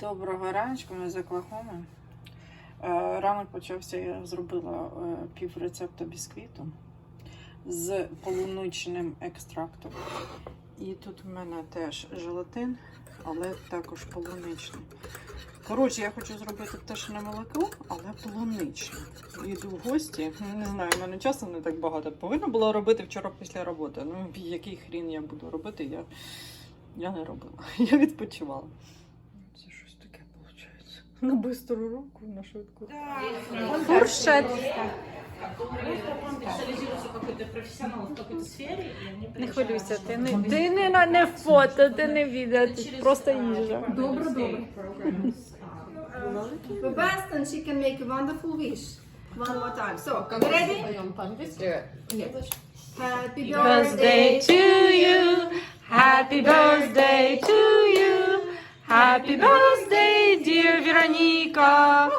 Доброго раночку, ми з Оклахоми. Е, Ранок почався, я зробила е, пів рецепту бісквіту з полуничним екстрактом. І тут в мене теж желатин, але також полуничний. Коротше, я хочу зробити теж не молоко, але полуничне. Йду в гості. Не знаю, в мене часу не так багато. Повинна була робити вчора після роботи. Ну, який хрін я буду робити, я, я не робила. Я відпочивала. Це щось таке виходить. На бистру руку, на швидку. Фуршет. Не хвилюйся, ти не, ти не, на- не фото, ти не відео, ти просто їжа. Добре, добре. The best and she can make a wonderful wish. One more time. So, ready? Happy Birthday to you, happy birthday to you, happy birthday, dear Veronica,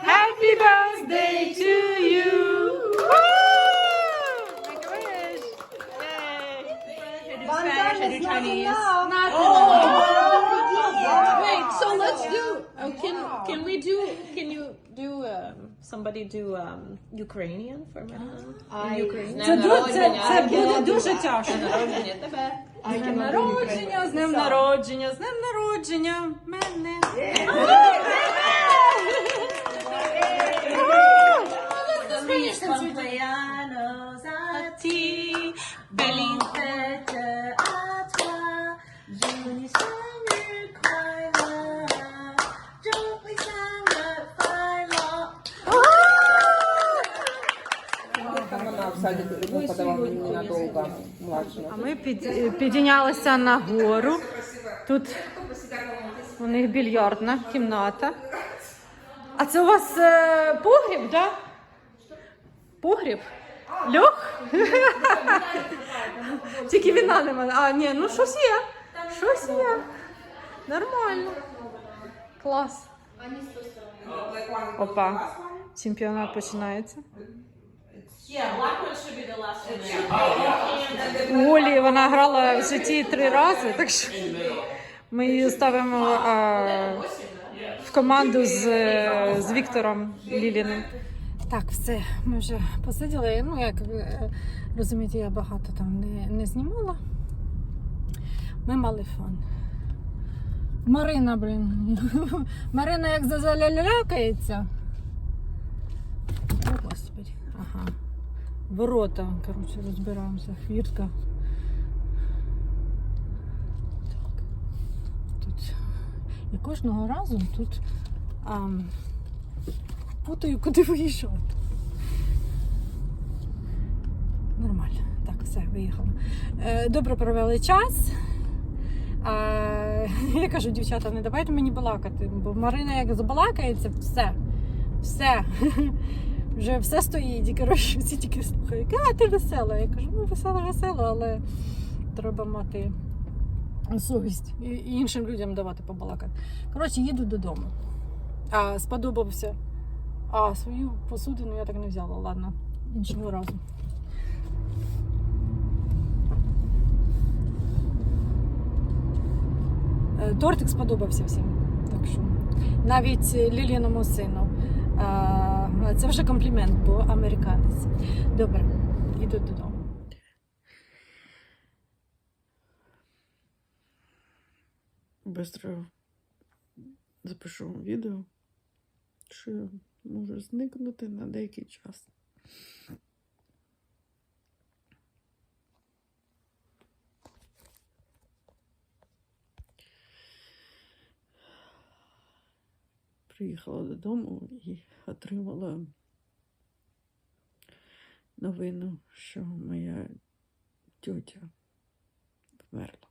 happy birthday to you. Woo! Make a wish. Yay. One time is not enough. Wait, so let's do. Oh, can can we do? Can you do? Um, somebody do um, Ukrainian for me? In Ukrainian. Це, ду- це, це буде дуже тяжко. З днем народження, з днем народження, з днем народження мене. Під, піднялися на гору. Тут у них більярдна кімната. А це у вас е, погріб, так? Да? Погріб? Льох? Тільки віна немає. А, ні, ну щось є. Щось є. Нормально. Клас. Опа. Чемпіонат починається. У Олі вона грала в житті три рази, так що ми її ставимо а, в команду з, з Віктором Ліліним. Так, все, ми вже посиділи. Ну, як ви е, розумієте, я багато там не, не знімала. Ми мали фон. Марина, блін. Марина як зазалялякається. Ага. Ворота, коротше, розбираємося. Хвіртка. Так. Тут. І кожного разу тут а, путаю, куди виїжджати. Нормально. Так, все, виїхала. Е, добре провели час. А, я кажу, дівчата, не давайте мені балакати, бо Марина як забалакається, все. Все. Вже все стоїть, і коротше, всі тільки слухають. А, ти весела. Я кажу, ну весела, весела, але треба мати совість і іншим людям давати побалакати. Коротше, їду додому. А сподобався. А свою посудину я так не взяла, ладно, іншого разу. Е, Тортик сподобався всім. Так що навіть Ліліному сину. А, Це вже комплімент, бо американець. Добре, їду додому. Бистро запишу відео, що може зникнути на деякий час. Приїхала додому і отримала новину, що моя тьотя вмерла.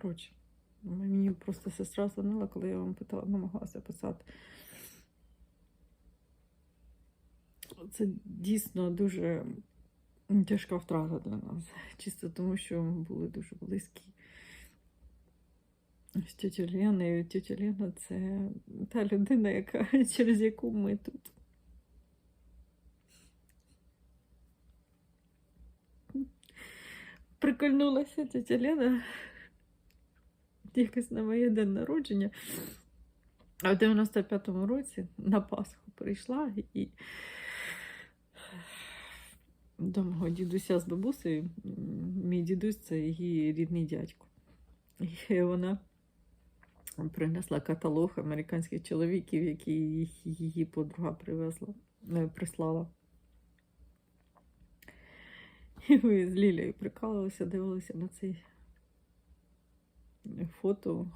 Коротше, мені просто сестра дзвонила, коли я вам питала, намагалася писати. Це дійсно дуже тяжка втрата для нас. Чисто тому, що ми були дуже близькі з тітю Леною. Тітя Лена це та людина, яка, через яку ми тут. Прикольнулася тітя Лена. якось на моє день народження. А в 95-му році на Пасху прийшла і до мого дідуся з бабусею. Мій дідусь це її рідний дядько. І вона принесла каталог американських чоловіків, які її подруга привезла, е, прислала. І ми з Лілею прикалувалися, дивилися на цей фото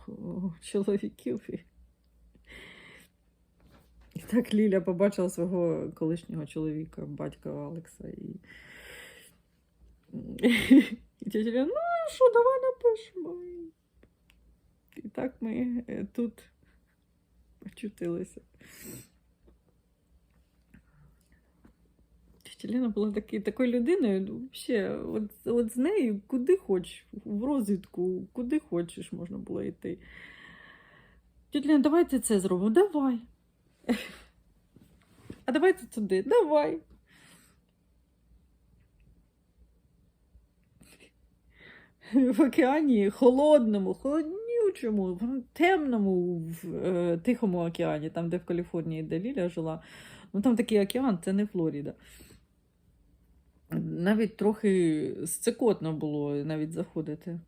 чоловіків. І... так Ліля побачила свого колишнього чоловіка, батька Алекса. І, і тетя ну що, давай напишемо. І- так ми е, тут очутилися. Тетя Ліна була такі, такою людиною, ну, ще, от, от з нею куди хочеш, в розвідку, куди хочеш можна було йти. Тетя давайте це зробимо. Давай. А давайте туди, давай. В океані холодному, холоднючому, в темному, в е, Тихому океані, там, де в Каліфорнії, де Ліля жила. Ну там такий океан, це не Флоріда. Навіть трохи сцикотно було навіть заходити.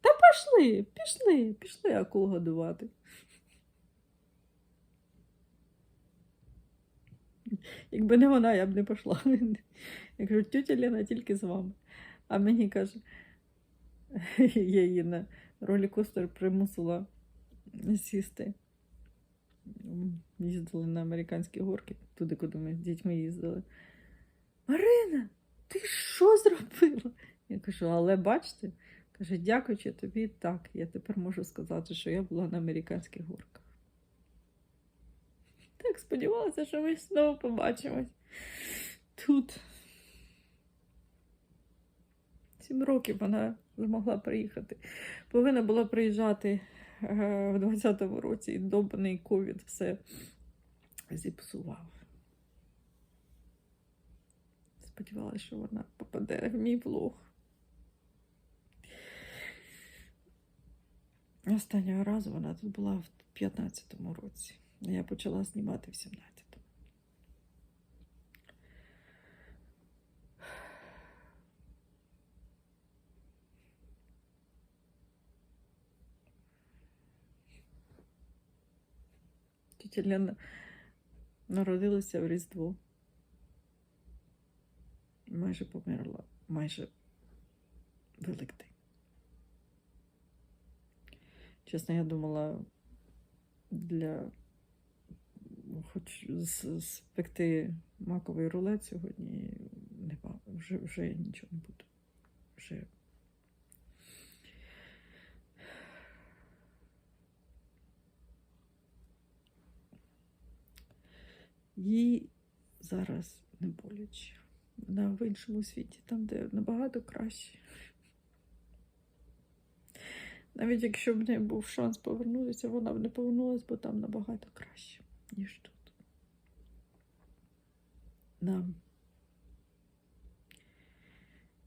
Та пішли, пішли, пішли акул годувати. Якби не вона, я б не пішла. Я кажу, тетя Лена тільки з вами. А мені каже, я її на ролі-костер примусила сісти. Їздили на американські горки, туди, куди ми з дітьми їздили. Марина, ти що зробила? Я кажу, але бачите, каже, дякуючи тобі, так, я тепер можу сказати, що я була на американських горках. Так сподівалася, що ми знову побачимось тут. Сім років вона змогла приїхати. Повинна була приїжджати е, в 20-му році, і добаний ковід все зіпсував. Сподівалася, що вона попаде в мій влог. Останнього разу вона тут була в 15-му році. Я почала знімати в 17-му. Тетя народилася в Різдво. Майже померла, майже Великдень. Чесно, я думала для хоч спекти маковий рулет сьогодні нема, вже, вже нічого не буду. Вже їй зараз не боляче. Вона в іншому світі, там, де набагато краще. Навіть якщо б в неї був шанс повернутися, вона б не повернулася, бо там набагато краще, ніж тут. Нам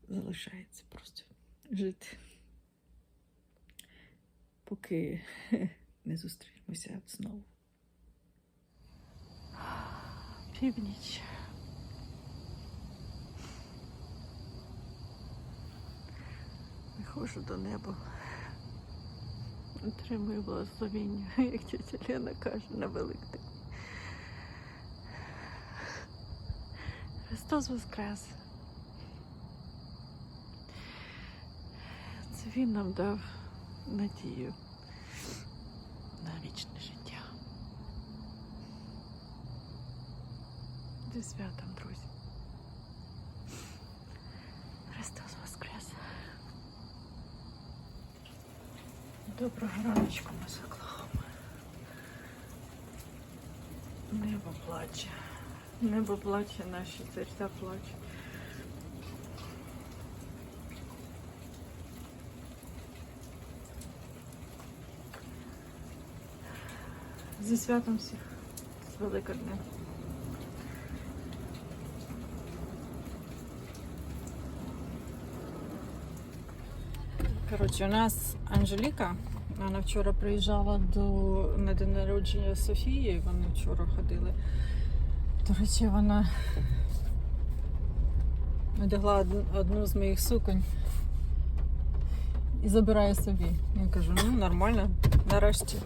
залишається просто жити, поки не зустрінемося знову. Північ. Виходжу до неба. Отримую благословіння, як тетя Лена каже на Великдень. Христос Воскрес. Це Він нам дав надію на вічне життя. Зі святом, друзі. Христос Воскрес. Доброго раночку, ми з Оклахоми. Небо плаче. Небо плаче, наші серця плачуть. Зі святом всіх з Великоднем. Коротше, у нас Анжеліка Вона вчора приїжджала до на день народження Софії. Вони вчора ходили. До речі, вона одягла одну, з моїх суконь і забирає собі. Я кажу, ну нормально, нарешті.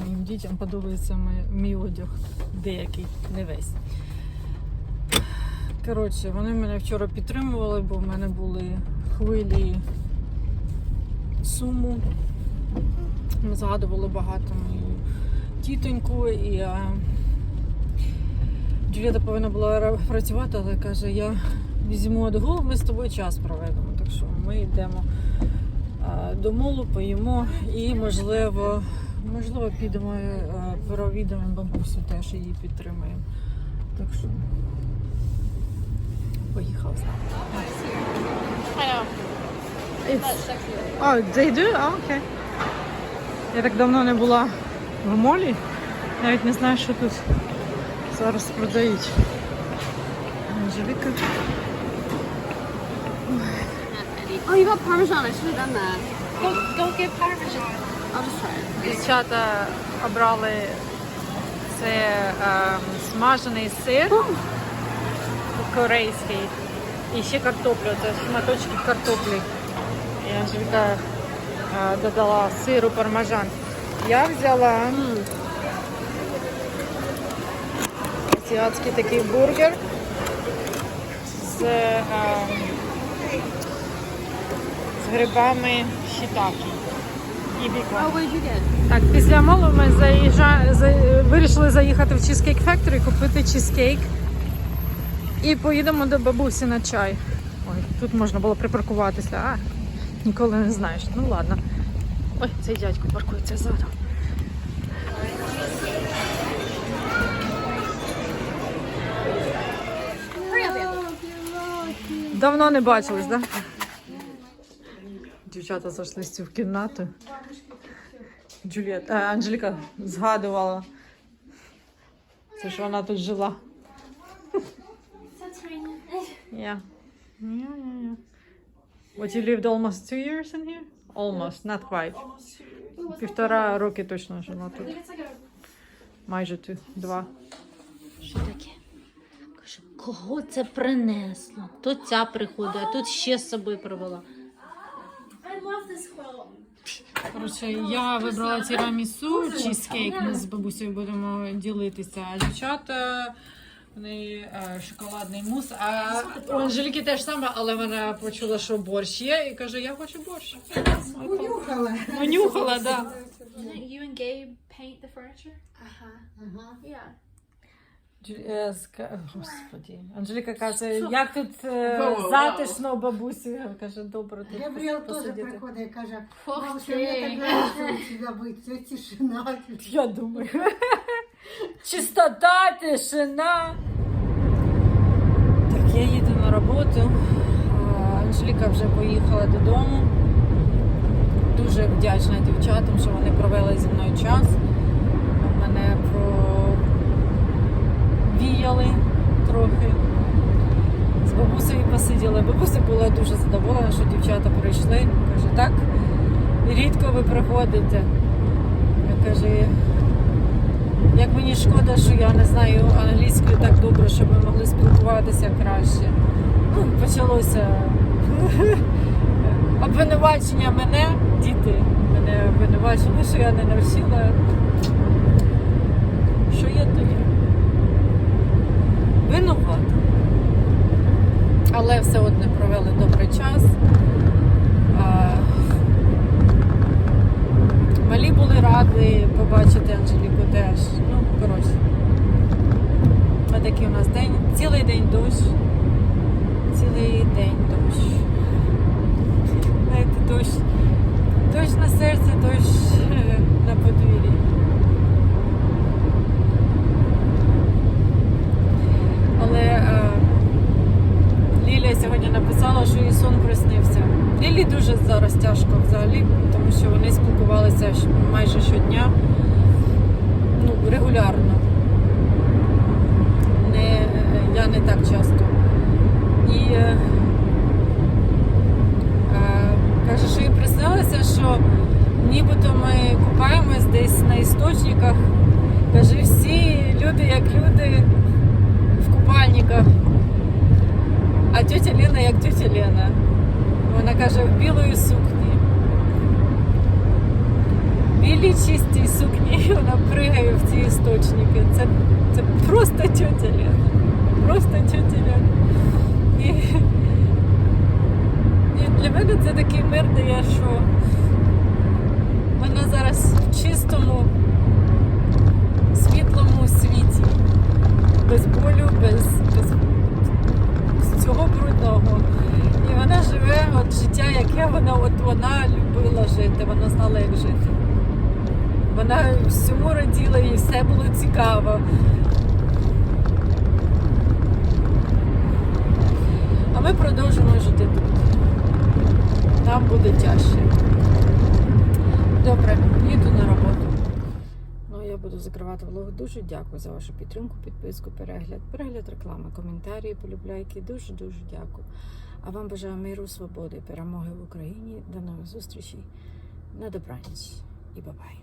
Моїм дітям подобається мій одяг деякий, не весь. Коротше, вони мене вчора підтримували, бо в мене були хвилі суму. Ми згадували багато мою тітоньку і а, Джуліта повинна була працювати, але каже, я візьму одгул, ми з тобою час проведемо. Так що ми йдемо а, до молу, поїмо і, можливо, можливо, підемо а, провідаємо бабусю, теж її підтримаємо. Так що поїхав з нами. Oh, they do? Oh, okay. Я так давно не була в молі. Навіть не знаю, що тут зараз продають. Анжеліка. Oh, you got Parmesan. I should have done that. Don't, don't get Parmesan. I'll just try it. Дівчата обрали це ем, смажений сир корейський і ще картоплю. Це шматочки картоплі. І Анжеліка додала сиру пармажан. Я взяла азіатський такий бургер з, ем, з грибами shiitake і бікон. Так, після молу ми заїжджа... за... вирішили заїхати в Cheesecake Factory, купити чизкейк. І поїдемо до бабусі на чай. Ой, тут можна було припаркуватися, а ніколи не знаєш. Ну ладно. Ой, цей дядько паркується ззаду. Давно не бачились, так? Да? Дівчата зайшли в цю кімнату. Джуліет, е, Анжеліка згадувала. Це ж вона тут жила. Yeah. Yeah, yeah, yeah. What you lived almost two years in here? Almost, not quite. Півтора роки точно жила тут. Майже ту, два. Що таке? Каже, кого це принесло? То ця приходить, а тут ще з собою привела. Коротше, я вибрала тірамісу, чізкейк, ми з бабусею будемо ділитися. А дівчата е, шоколадний мус. А у Анжеліки теж саме, але вона почула, що борщ є, і каже, я хочу борщ. Понюхала. Понюхала, так. You and Gabe paint the furniture? Uh-huh. Yeah. Джу- е, ска- Господі. Анжеліка каже, як тут е, затишно у бабусі. Каже, добре, тут Габріел теж посидіти. приходить і каже, ти. мені так нравится у тебя быть, це тишина. Я думаю. Чистота, тишина. Я їду на роботу. Анжеліка вже поїхала додому. Дуже вдячна дівчатам, що вони провели зі мною час. Мене провіяли трохи. З бабусею посиділи. Бабуся була дуже задоволена, що дівчата прийшли. Каже, так, рідко ви приходите. Я кажу, як мені шкода, що я не знаю англійською так добре, щоб ми могли спілкуватися краще. Ну, почалося обвинувачення мене, діти мене обвинувачили, що я не навчила. Що є, то є. Винувата. Але все одно провели добрий час. Малі були раді побачити Анжеліку теж. Ну, коротше. Такий у нас день. Цілий дощ. Цілий день дощ. Знаєте, дощ. Дощ на серці, дощ е, на подвір'ї. Але е, Лілія сьогодні написала, що їй сон приснився. Лілі дуже зараз тяжко взагалі, тому що вони спілкувалися щ- майже щодня, ну, регулярно. Не, я не так часто. І е, е, каже, що їй приснилося, що нібито ми купаємось десь на істочниках. Каже, всі люди як люди в купальниках. А тетя Лена як тетя Лена. Вона каже, в білої сукні. Білій чистій сукні вона пригає в ці істочники. Це, це просто тетя Лена. Просто тетя Лена. І, і для мене це такий мир дає, що вона зараз в чистому, світлому світі. Без болю, без, без всього брудного. І вона живе от життя, яке вона, от вона любила жити, вона знала, як жити. Вона всьому раділа, їй все було цікаво. А ми продовжимо жити тут. Нам буде тяжче. Добре, їду на роботу. Ну, я буду закривати влог. Дуже дякую за вашу підтримку, підписку, перегляд, перегляд реклами, коментарі, полюбляйки. Дуже дуже дякую. А вам бажаю миру, свободи, перемоги в Україні. До нових зустрічей. На добраніч і бабай.